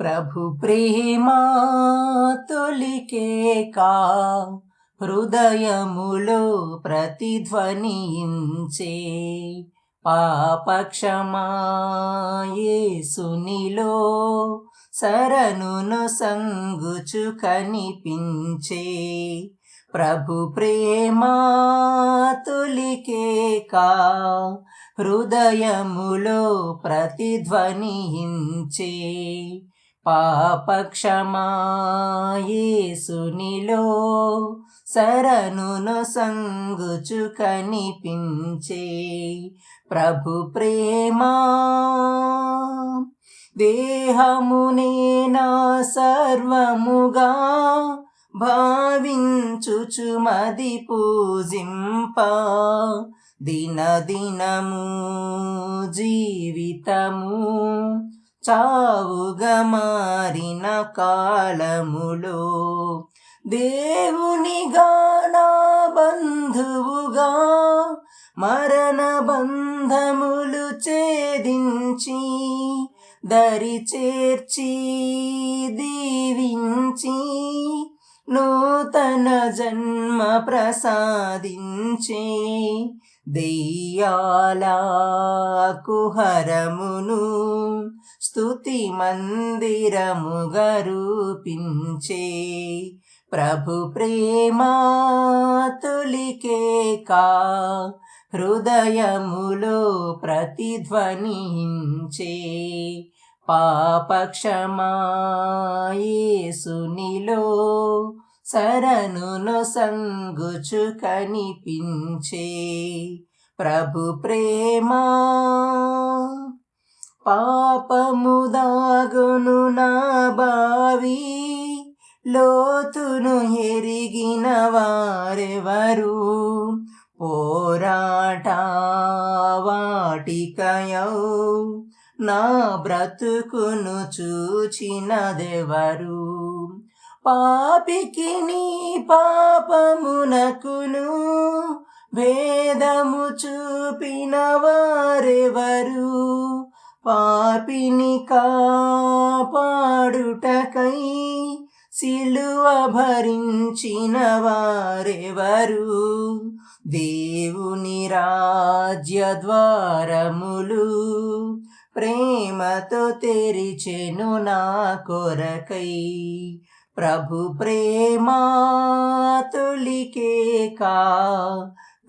ప్రభు ప్రేమా తొలికేకా హృదయములో ప్రతిధ్వనించే పాపక్షమాయేసునిలో శరణును సంగుచు కనిపించే ప్రభు ప్రేమా తొలికేకా హృదయములో ప్రతిధ్వనించే పాపక్షమాయేసునిలో శరణును సంగుచు కనిపించే ప్రభు ప్రేమా. దేహమునే నా సర్వముగా భావించుచు మది పూజింప. దినదినము జీవితము చావుగా మారిన కాలములో దేవునిగా నా బంధువుగా మరణ బంధములు ఛేదించి దరి చేర్చి దీవించి నూతన జన్మ ప్రసాదించే దెయ్యాల కుహరమును స్థుతి మందిరముగా రూపించే ప్రభు ప్రేమా తొలికేకా హృదయములో ప్రతిధ్వనించే. పాపక్షమాయేసునిలో శరణును సంగుచు కనిపించే ప్రభు ప్రేమా పాపము దాగును నా బావి లోతును ఎరిగిన వారెవరు? పోరాట వాటికయౌ నా బ్రతుకును చూచినదెవరు పాపికి నీ పాపమునకును భేదము చూపిన వారెవరు? పాపిని కాపాడుటకై సిలువ భరించిన వారెవరు? దేవుని రాజ్య ద్వారములు ప్రేమతో తెరిచెను నా కొరకై. ప్రభు ప్రేమా తొలికేకా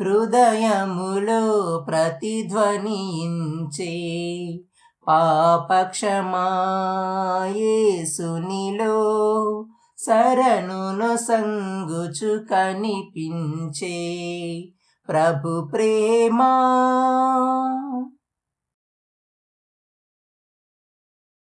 హృదయములో ప్రతిధ్వనించే పాపక్షమాయేసునిలో శరణును సంగుచు కనిపించే ప్రభు ప్రేమా.